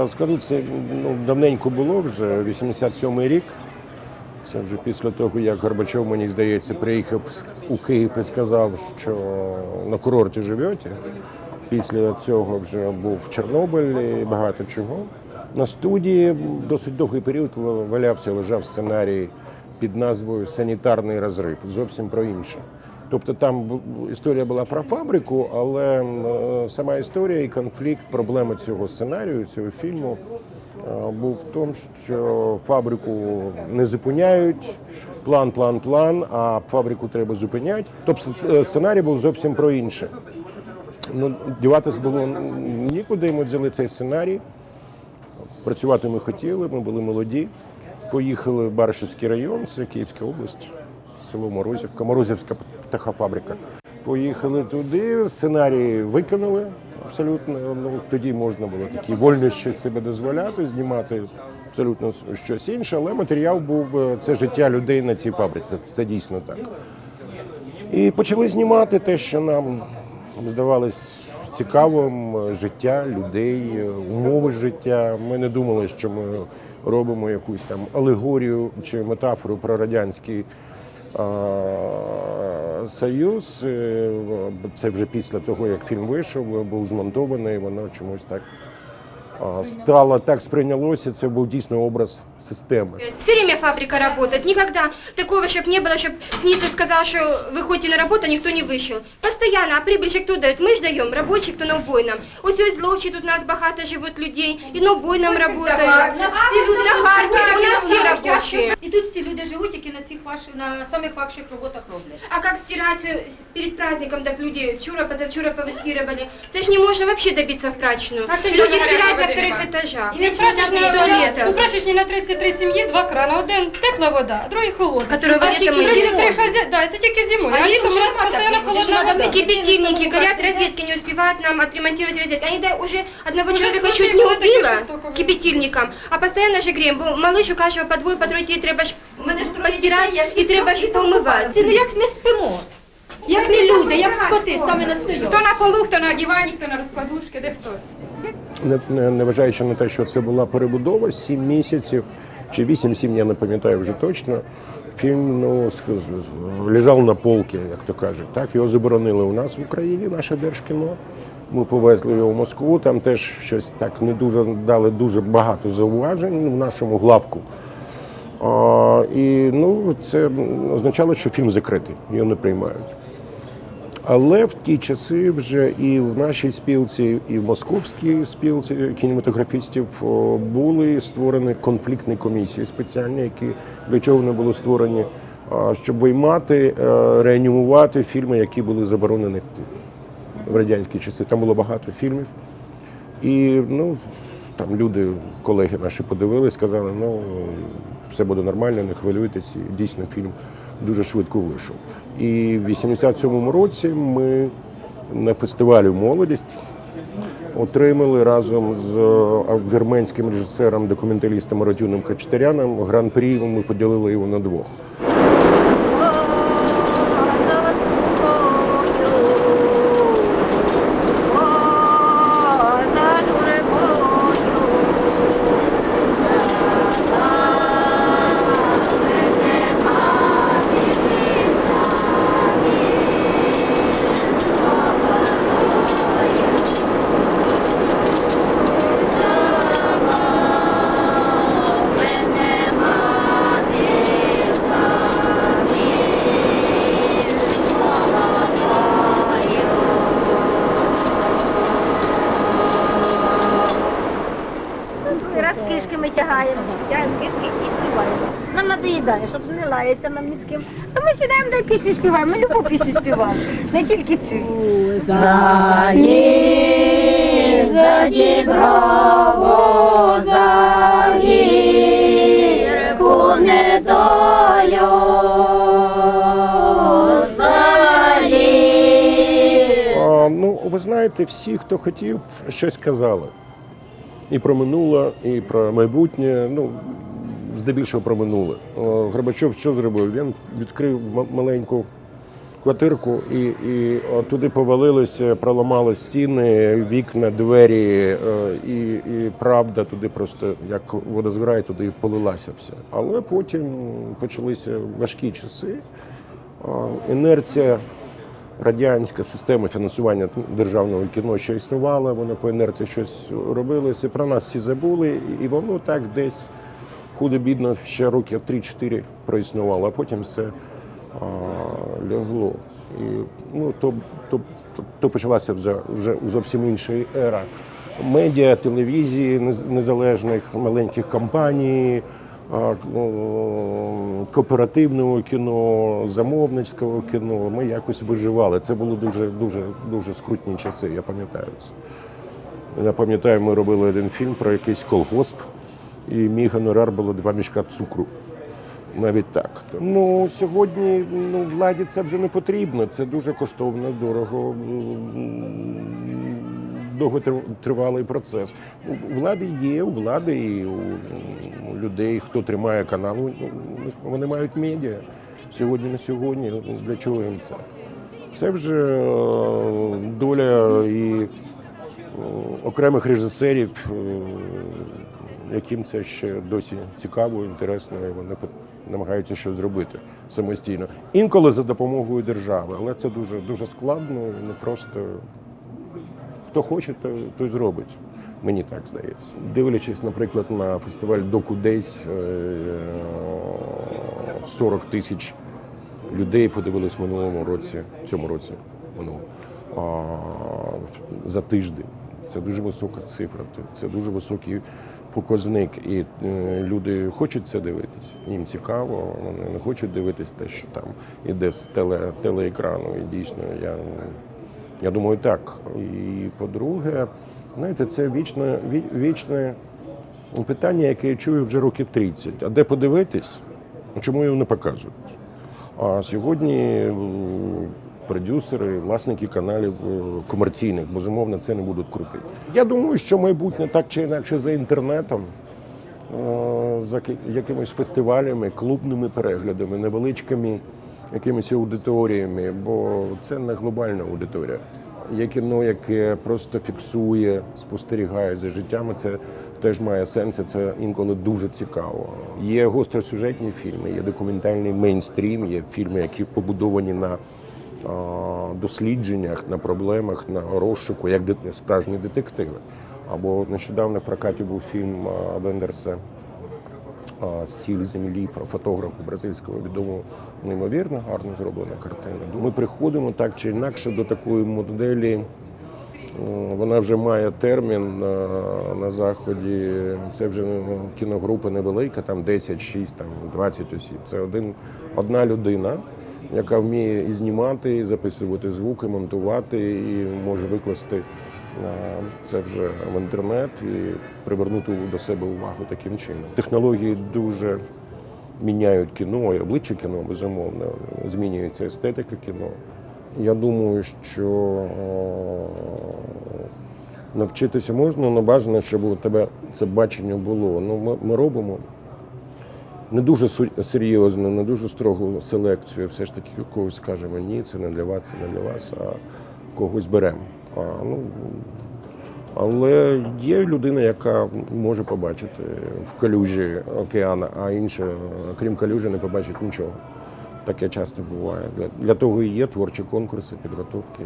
Зараз скажу, це ну, давненько було вже, 87-й рік. Це вже після того, як Горбачов, мені здається, приїхав у Київ і сказав, що на курорті живете. Після цього вже був Чорнобиль і багато чого. На студії досить довгий період валявся, лежав сценарій під назвою Санітарний розрив. Зовсім про інше. Тобто там історія була про фабрику, але е, сама історія і конфлікт, проблема цього сценарію, цього фільму е, був в тому, що фабрику не зупиняють. План, план, план, а фабрику треба зупиняти. Тобто сценарій був зовсім про інше. Ну, діватись було нікуди. Ми взяли цей сценарій. Працювати ми хотіли, ми були молоді. Поїхали в Баришівський район, це Київська область, село Морозівка, Морозівська птахофабрика. Поїхали туди, сценарій виконали абсолютно. Ну, тоді можна було такі вольнощі себе дозволяти, знімати абсолютно щось інше, але матеріал був е, це життя людей на цій фабриці. Це, це дійсно так. І почали знімати те, що нам здавалось цікавим е, життя людей, е, умови життя. Ми не думали, що ми робимо якусь там алегорію чи метафору про радянський союз. Е, Це вже після того, як фільм вийшов, був змонтований, воно чомусь так стало, так сприйнялося. Це був дійсно образ системи. Все время фабрика работает. Никогда такого, чтобы не было, чтобы снизу сказал, что вы ходите на работу, а никто не вышел. Постоянно, а прибыль же кто дает? Мы же даем, рабочий, кто на убойном. Ось ось зловчі, тут у нас багато живуть людей, і на убойном работають. У нас всі люди На тут Харкові, живуть, у нас які всі роблять робочі. тяжко. І тут всі люди живуть, які на цих ваших, на самих ваших роботах роблять. А как стирать э, перед праздником, так люди вчера, позавчера повыстирывали. Це ж не можно вообще добиться в прачечную. А сьогодні Люди гаряча стирают на вода вторых нема. этажах. І від прачечної до у лета. прачечній на 33 сім'ї два крана. Один тепла вода, другий холодна. Которую а летом тільки і 33 зимою. хазя... да, це тільки зимою. А А, літом літом у нас вже постійно отоплення, холодна що надо вода. И кипятильники горят, разведки не успевают нам отремонтировать розетки. Они да, уже одного Уже человека случаи чуть не были такие, убило что только вы- кипятильником, а постоянно же греем. Бо Малыш у каждого по двое, по тройке, и треба ж постирать, и треба ж помывать. Це ну як ми спимо? Як не люди, як скоти, саме на стою. Хто на полу, хто на дивані, хто на розкладушки, де хто. Не, не, на те, що це була перебудова, 7 місяців чи 8-7, я не пам'ятаю вже точно. Фільм ну, лежав на полці, як то кажуть. Так, його заборонили у нас в Україні, наше Держкіно. Ми повезли його в Москву, там теж щось так не дуже дали дуже багато зауважень в нашому главку. А, і ну, це означало, що фільм закритий, його не приймають. Але в ті часи вже і в нашій спілці, і в московській спілці кінематографістів були створені конфліктні комісії спеціальні, які для чого вони були створені, щоб виймати, е, реанімувати фільми, які були заборонені в радянські часи. Там було багато фільмів. І ну, там люди, колеги наші подивились, сказали, ну все буде нормально, не хвилюйтесь. Дійсно фільм дуже швидко вийшов. І в 87-му році ми на фестивалі Молодість отримали разом з е, вірменським режисером, документалістом Ротюном Хачатаряном гран-прі. Ми поділили його на двох. Раз кишки ми тягаємо, тягаємо кишки і співаємо. Нам надоїдає, щоб не лається нам ні з ким. То ми сідаємо, дай пісню співаємо. Ми любу пісню співаємо, не тільки цю. А, ну, ви знаєте, всі, хто хотів, щось казали. І про минуле, і про майбутнє. Ну, здебільшого про минуле. Горбачов що зробив? Він відкрив маленьку квартирку, і, і туди повалилося, проламали стіни, вікна, двері, і, і правда туди просто як вода зграє, туди полилася все. Але потім почалися важкі часи. Інерція радянська система фінансування державного кіно ще існувала, вона по інерції щось робила. Це про нас всі забули, і воно так десь худо-бідно ще років 3-4 проіснувало, а потім все а, лягло. І, ну, то, то, то, почалася вже, вже зовсім інша ера. Медіа, телевізії незалежних, маленьких компаній, кооперативного кіно, замовницького кіно. Ми якось виживали. Це були дуже, дуже, дуже скрутні часи, я пам'ятаю це. Я пам'ятаю, ми робили один фільм про якийсь колгосп, і мій гонорар було два мішка цукру. Навіть так. Ну сьогодні ну, владі це вже не потрібно. Це дуже коштовно, дорого, довготривалий процес. У влади є, у влади і у людей, хто тримає канал, вони мають медіа. Сьогодні на сьогодні. Для чого їм це? Це вже е, доля і е, окремих режисерів, е, яким це ще досі цікаво, інтересно, і вони намагаються щось зробити самостійно. Інколи за допомогою держави, але це дуже дуже складно і не просто хто хоче, той, той зробить. Мені так здається. Дивлячись, наприклад, на фестиваль Доку Дейс, е, 40 тисяч людей подивились в минулому році, в цьому році, минулому, за тиждень. Це дуже висока цифра, це дуже високий показник. І е, люди хочуть це дивитись. Їм цікаво, вони не хочуть дивитись те, що там іде з теле, телеекрану. І дійсно, я, я думаю, так. І по-друге, знаєте, це вічне, вічне питання, яке я чую вже років 30. А де подивитись? Чому його не показують? А сьогодні е, продюсери, власники каналів е, комерційних, безумовно, це не будуть крутити. Я думаю, що майбутнє так чи інакше за інтернетом, е, за ки- якимись фестивалями, клубними переглядами, невеличкими якимись аудиторіями, бо це не глобальна аудиторія. Є кіно, яке просто фіксує, спостерігає за життями. Це теж має сенс, це інколи дуже цікаво. Є гостросюжетні фільми, є документальний мейнстрім, є фільми, які побудовані на дослідженнях, на проблемах, на розшуку, як справжні детективи. Або нещодавно в прокаті був фільм а, Вендерса а, Сіль землі про фотографу бразильського відомого неймовірно гарно зроблена картина. Ми приходимо так чи інакше до такої моделі. Е, Вона вже має термін на, на заході. Це вже ну, кіногрупа невелика, там 10, 6, там 20 осіб. Це один, одна людина, яка вміє і знімати, і записувати звуки, монтувати, і може викласти е, це вже в інтернет і привернути до себе увагу таким чином. Технології дуже міняють кіно і обличчя кіно, безумовно. Змінюється естетика кіно. Я думаю, що е, навчитися можна, але бажано, щоб у тебе це бачення було. Ну, ми, ми робимо не дуже серйозно, не дуже строгу селекцію. Все ж таки когось скажемо, ні, це не для вас, це не для вас, а когось беремо. Ну, але є людина, яка може побачити в калюжі океана, а інша, крім калюжі, не побачить нічого. Таке часто буває. Для, того і є творчі конкурси, підготовки.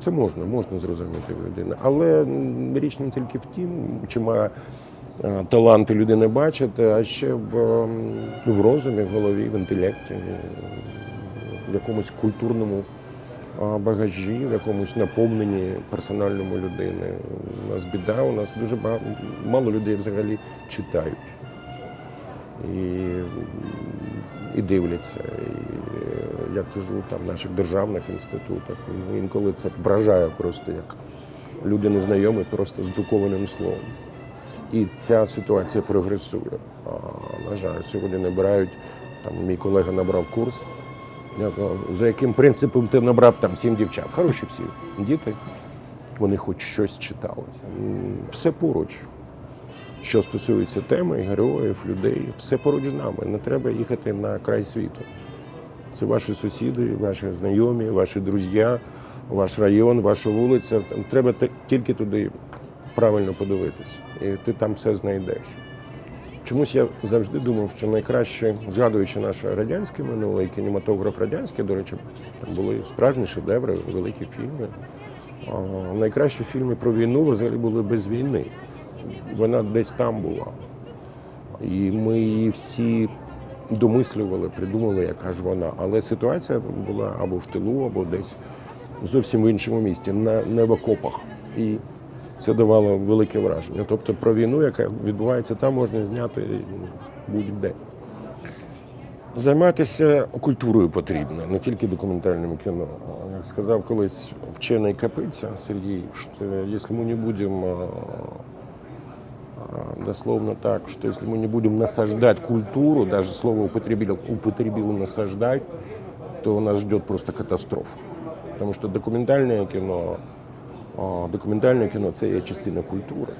Це можна, можна зрозуміти в людини. Але річ не тільки в тім, чи має таланти людини бачити, а ще в, ем, в розумі, в голові, в інтелекті, в якомусь культурному багажі, в якомусь наповненні персональному людини. У нас біда, у нас дуже багато, мало людей взагалі читають і, і дивляться. І, е, я кажу там в наших державних інститутах. ну, Інколи це вражає просто як люди незнайомі, просто з друкованим словом. І ця ситуація прогресує. На жаль, сьогодні набирають, там мій колега набрав курс. Я кажу, за яким принципом ти набрав там сім дівчат? Хороші всі діти. Вони хоч щось читали. Все поруч. Що стосується теми, героїв, людей, все поруч з нами. Не треба їхати на край світу. Це ваші сусіди, ваші знайомі, ваші друзі, ваш район, ваша вулиця. Треба тільки туди правильно подивитись, і ти там все знайдеш. Чомусь я завжди думав, що найкраще, згадуючи наше радянське минуле і кінематограф радянський, до речі, там були справжні шедеври, великі фільми. А, найкращі фільми про війну взагалі були без війни. Вона десь там була. І ми її всі домислювали, придумали, яка ж вона. Але ситуація була або в тилу, або десь зовсім в іншому місті, не в окопах. І це давало велике враження. Тобто про війну, яка відбувається там, можна зняти будь-де. Займатися культурою потрібно, не тільки документальним кіно. Як сказав колись вчений Капиця Сергій, що якщо ми не будемо дословно так, что если мы не будем насаждать культуру, даже слово употребил, насаждать, то нас ждет просто катастрофа. Потому что документальное кино, а, документальне кіно це є частина культури.